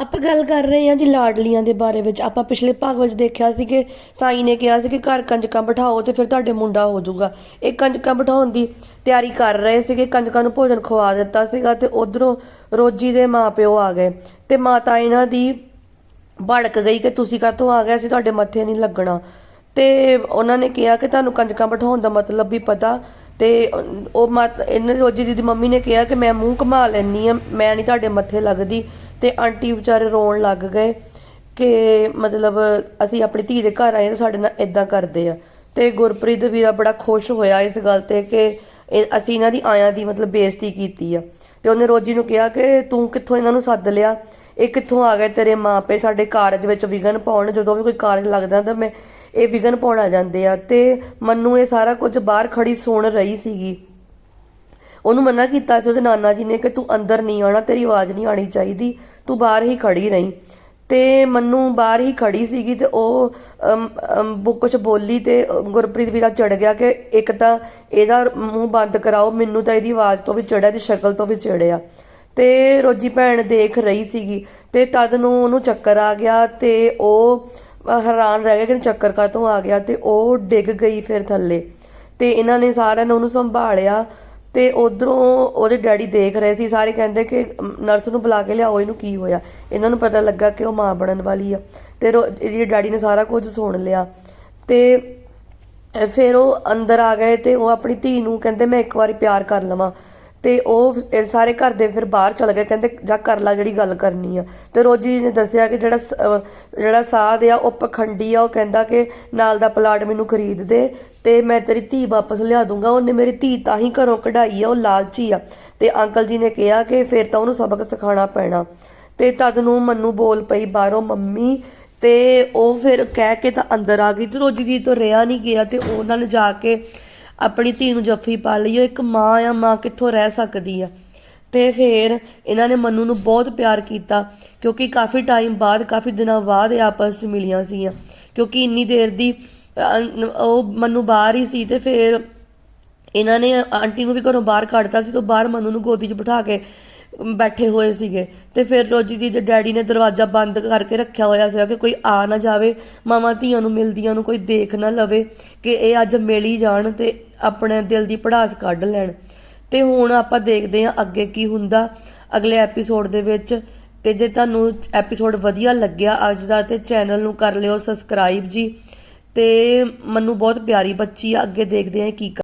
ਆਪਾਂ ਗੱਲ ਕਰ ਰਹੇ ਹਾਂ ਜੀ ਲਾਡਲੀਆਂ ਦੇ ਬਾਰੇ ਵਿੱਚ। ਆਪਾਂ ਪਿਛਲੇ ਭਾਗ ਵਿੱਚ ਦੇਖਿਆ ਸੀ ਕਿ ਸਾਈ ਨੇ ਕਿਹਾ ਸੀ ਕਿ ਘਰ ਕੰਜਕਾਂ ਬਿਠਾਓ ਤੇ ਫਿਰ ਤੁਹਾਡੇ ਮੁੰਡਾ ਹੋ ਜਾਊਗਾ। ਇਹ ਕੰਜਕਾਂ ਬਿਠਾਉਣ ਦੀ ਤਿਆਰੀ ਕਰ ਰਹੇ ਸੀਗੇ, ਕੰਜਕਾਂ ਨੂੰ ਭੋਜਨ ਖਵਾ ਦਿੱਤਾ ਸੀਗਾ ਤੇ ਉਧਰੋਂ ਰੋਜੀ ਦੇ ਮਾਪਿਓ ਆ ਗਏ ਤੇ ਮਾਤਾ ਇਹਨਾਂ ਦੀ ਭੜਕ ਗਈ ਕਿ ਤੁਸੀਂ ਕਾਹਤੋਂ ਆ ਗਏ? ਅਸੀਂ ਤੁਹਾਡੇ ਮੱਥੇ ਨਹੀਂ ਲੱਗਣਾ। ਤੇ ਉਹਨਾਂ ਨੇ ਕਿਹਾ ਕਿ ਤੁਹਾਨੂੰ ਕੰਜਕਾਂ ਬਿਠਾਉਣ ਦਾ ਮਤਲਬ ਵੀ ਪਤਾ ਤੇ ਉਹ ਮਾਤ, ਇਹਨਾਂ ਰੋਜੀ ਦੀ ਮੰਮੀ ਨੇ ਕਿਹਾ ਕਿ ਮੈਂ ਮੂੰਹ ਘੁਮਾ ਲੈਣੀ ਆ ਮੈਂ ਨਹੀਂ ਤੁਹਾਡੇ ਮੱਥੇ ਲੱਗਦੀ। ਤੇ ਆਂਟੀ ਵਿਚਾਰੇ ਰੋਣ ਲੱਗ ਗਏ ਕਿ ਮਤਲਬ ਅਸੀਂ ਆਪਣੀ ਧੀ ਦੇ ਘਰ ਆਏ ਤੇ ਸਾਡੇ ਨਾਲ ਇਦਾਂ ਕਰਦੇ ਆ। ਤੇ ਗੁਰਪ੍ਰੀਤ ਵੀਰਾ ਬੜਾ ਖੁਸ਼ ਹੋਇਆ ਇਸ ਗੱਲ ਤੇ ਕਿ ਇਹ- ਅਸੀਂ ਇਹਨਾਂ ਦੀ ਆਇਆਂ ਦੀ ਮਤਲਬ ਬੇਇੱਜ਼ਤੀ ਕੀਤੀ ਆ। ਤੇ ਉਹਨੇ ਰੋਜੀ ਨੂੰ ਕਿਹਾ ਕਿ ਤੂੰ ਕਿੱਥੋਂ ਇਹਨਾਂ ਨੂੰ ਸੱਦ ਲਿਆ? ਇਹ ਕਿੱਥੋਂ ਆ ਗਏ ਤੇਰੇ ਮਾਪੇ ਸਾਡੇ ਕਾਰਜ ਵਿੱਚ ਵਿਗਨ ਪਾਉਣ, ਜਦੋਂ ਵੀ ਕੋਈ ਕਾਰਜ ਲੱਗਦਾ ਤਾਂ ਮੈਂ ਇਹ ਵਿਗਨ ਪਾਉਣ ਆ ਜਾਂਦੇ ਆ। ਤੇ ਮੈਨੂੰ ਇਹ ਸਾਰਾ ਕੁਝ ਬਾਹਰ ਖੜੀ ਸੁਣ ਰਹੀ ਸੀਗੀ। ਉਹਨੂੰ ਮਨਾ ਕੀਤਾ ਸੀ ਉਹਦੇ ਨਾਨਾ ਜੀ ਨੇ ਕਿ ਤੂੰ ਅੰਦਰ ਨਹੀਂ ਆਉਣਾ ਤੇਰੀ ਆਵਾਜ਼ ਨਹੀਂ ਆਣੀ ਚਾਹੀਦੀ ਤੂੰ ਬਾਹਰ ਹੀ ਖੜੀ ਰਹੀਂ। ਤੇ ਮੰਨੂ ਬਾਹਰ ਹੀ ਖੜੀ ਸੀਗੀ ਤੇ ਉਹ ਅਮ, ਕੁਛ ਬੋਲੀ ਤੇ ਗੁਰਪ੍ਰੀਤ ਵੀਰਾ ਚੜ ਗਿਆ ਕਿ ਇੱਕ ਤਾਂ ਇਹਦਾ ਮੂੰਹ ਬੰਦ ਕਰਾਓ ਮੈਨੂੰ ਤਾਂ ਇਹਦੀ ਆਵਾਜ਼ ਤੋਂ ਵੀ ਚੜਿਆ ਦੀ ਸ਼ਕਲ ਤੋਂ ਵੀ ਚੜਿਆ ਤੇ ਰੋਜੀ ਭੈਣ ਦੇਖ ਰਹੀ ਸੀਗੀ ਤੇ ਤਦ ਨੂੰ ਉਹਨੂੰ ਚੱਕਰ ਆ ਗਿਆ ਤੇ ਉਹ ਹੈਰਾਨ ਰਹਿ ਗਿਆ ਕਿ ਇਹਨੂੰ ਚੱਕਰ ਕਾਹਤੋਂ ਆ ਗਿਆ ਤੇ ਉਹ ਡਿੱਗ ਗਈ ਫਿਰ ਥੱਲੇ। ਤੇ ਇਹਨਾਂ ਨੇ ਸਾਰਿਆਂ ਨੇ ਉਹਨੂੰ ਸੰਭਾਲਿਆ। ਤੇ ਉਧਰੋਂ ਉਹਦੇ ਡੈਡੀ ਦੇਖ ਰਹੇ ਸੀ, ਸਾਰੇ ਕਹਿੰਦੇ ਕਿ ਨਰਸ ਨੂੰ ਬੁਲਾ ਕੇ ਲਿਆਓ, ਇਹਨੂੰ ਕੀ ਹੋਇਆ? ਇਹਨਾਂ ਨੂੰ ਪਤਾ ਲੱਗਾ ਕਿ ਉਹ ਮਾਂ ਬਣਨ ਵਾਲੀ ਆ ਤੇ ਰੋ- ਇਹਦੇ ਡੈਡੀ ਨੇ ਸਾਰਾ ਕੁਝ ਸੁਣ ਲਿਆ ਤੇ ਫਿਰ ਉਹ ਅੰਦਰ ਆ ਗਏ ਤੇ ਉਹ ਆਪਣੀ ਧੀ ਨੂੰ ਕਹਿੰਦੇ, ਮੈਂ ਇੱਕ ਵਾਰੀ ਪਿਆਰ ਕਰ ਲਵਾਂ। ਤੇ ਉਹ ਇਹ ਸਾਰੇ ਘਰ ਦੇ ਫਿਰ ਬਾਹਰ ਚਲ ਗਏ, ਕਹਿੰਦੇ ਜਾ ਕਰ ਲੈ ਜਿਹੜੀ ਗੱਲ ਕਰਨੀ ਆ। ਤੇ ਰੋਜੀ ਨੇ ਦੱਸਿਆ ਕਿ ਜਿਹੜਾ ਸ- ਜਿਹੜਾ ਸਾਧ ਆ, ਉਹ ਪਖੰਡੀ ਆ, ਉਹ ਕਹਿੰਦਾ ਕਿ ਨਾਲ ਦਾ ਪਲਾਟ ਮੈਨੂੰ ਖਰੀਦ ਦੇ ਤੇ ਮੈਂ ਤੇਰੀ ਧੀ ਵਾਪਸ ਲਿਆ ਦੂੰਗਾ। ਉਹਨੇ ਮੇਰੀ ਧੀ ਤਾਂ ਹੀ ਘਰੋਂ ਕਢਾਈ ਆ, ਉਹ ਲਾਲਚੀ ਆ। ਤੇ ਅੰਕਲ ਜੀ ਨੇ ਕਿਹਾ ਕਿ ਫਿਰ ਤਾਂ ਉਹਨੂੰ ਸਬਕ ਸਿਖਾਉਣਾ ਪੈਣਾ। ਤੇ ਤਦ ਨੂੰ ਮੰਨੂ ਬੋਲ ਪਈ, ਬਾਹਰੋਂ ਮੰਮੀ। ਤੇ ਉਹ ਫਿਰ ਕਹਿ ਕੇ ਤਾਂ ਅੰਦਰ ਆ ਗਈ। ਤੇ ਰੋਜੀ ਦੀ ਤੋਂ ਰਿਆ ਨਹੀਂ ਗਿਆ ਤੇ ਉਹਨਾਂ ਨੇ ਜਾ ਕੇ ਆਪਣੀ ਧੀ ਨੂੰ ਜੱਫੀ ਪਾ ਲਈ, ਉਹ ਇੱਕ ਮਾਂ ਆ, ਮਾਂ ਕਿੱਥੋਂ ਰਹਿ ਸਕਦੀ ਆ? ਤੇ ਫਿਰ ਇਹਨਾਂ ਨੇ ਮਨੂ ਨੂੰ ਬਹੁਤ ਪਿਆਰ ਕੀਤਾ, ਕਿਉਂਕਿ ਕਾਫੀ ਟਾਈਮ ਬਾਅਦ, ਕਾਫੀ ਦਿਨਾਂ ਬਾਅਦ ਇਹ ਆਪਸ ਵਿੱਚ ਮਿਲੀਆਂ ਸੀਗੀਆਂ। ਕਿਉਂਕਿ ਇੰਨੀ ਦੇਰ ਦੀ ਉਹ ਮੰਨੂ ਬਾਹਰ ਹੀ ਸੀ ਤੇ ਫਿਰ ਇਹਨਾਂ ਨੇ ਆਂਟੀ ਨੂੰ ਵੀ ਘਰੋਂ ਬਾਹਰ ਕੱਢਤਾ ਸੀ, ਤੋਂ ਬਾਹਰ ਮਨੂ ਨੂੰ ਗੋਦੀ 'ਚ ਬਿਠਾ ਕੇ ਬੈਠੇ ਹੋਏ ਸੀਗੇ। ਤੇ ਫਿਰ ਰੋਜੀ ਦੀ ਦੇ ਡੈਡੀ ਨੇ ਦਰਵਾਜ਼ਾ ਬੰਦ ਕਰਕੇ ਰੱਖਿਆ ਹੋਇਆ ਸੀਗਾ ਕਿ ਕੋਈ ਆ ਨਾ ਜਾਵੇ, ਮਾਵਾਂ ਧੀਆਂ ਨੂੰ, ਮਿਲਦੀਆਂ ਨੂੰ ਕੋਈ ਦੇਖ ਨਾ ਲਵੇ ਕਿ ਇਹ ਅੱਜ ਮਿਲ ਹੀ ਜਾਣ ਤੇ ਆਪਣੇ ਦਿਲ ਦੀ ਪੜਾਸ ਕੱਢ ਲੈਣ। ਤੇ ਹੁਣ ਆਪਾਂ ਦੇਖਦੇ ਹਾਂ ਅੱਗੇ ਕੀ ਹੁੰਦਾ। ਅਗਲੇ ਐਪੀਸੋਡ ਦੇ ਵਿੱਚ ਤੇ ਜੇ ਤੁਹਾਨੂੰ ਐਪੀਸੋਡ ਵਧੀਆ ਲੱਗਿਆ ਅੱਜ ਦਾ ਤੇ ਚੈਨਲ ਨੂੰ ਕਰ ਲਿਓ ਸਬਸਕ੍ਰਾਈਬ ਜੀ। ਤੇ ਮੈਨੂੰ ਬਹੁਤ ਪਿਆਰੀ ਬੱਚੀ ਆ, ਅੱਗੇ ਦੇਖਦੇ ਹਾਂ ਕੀ ਕਰ-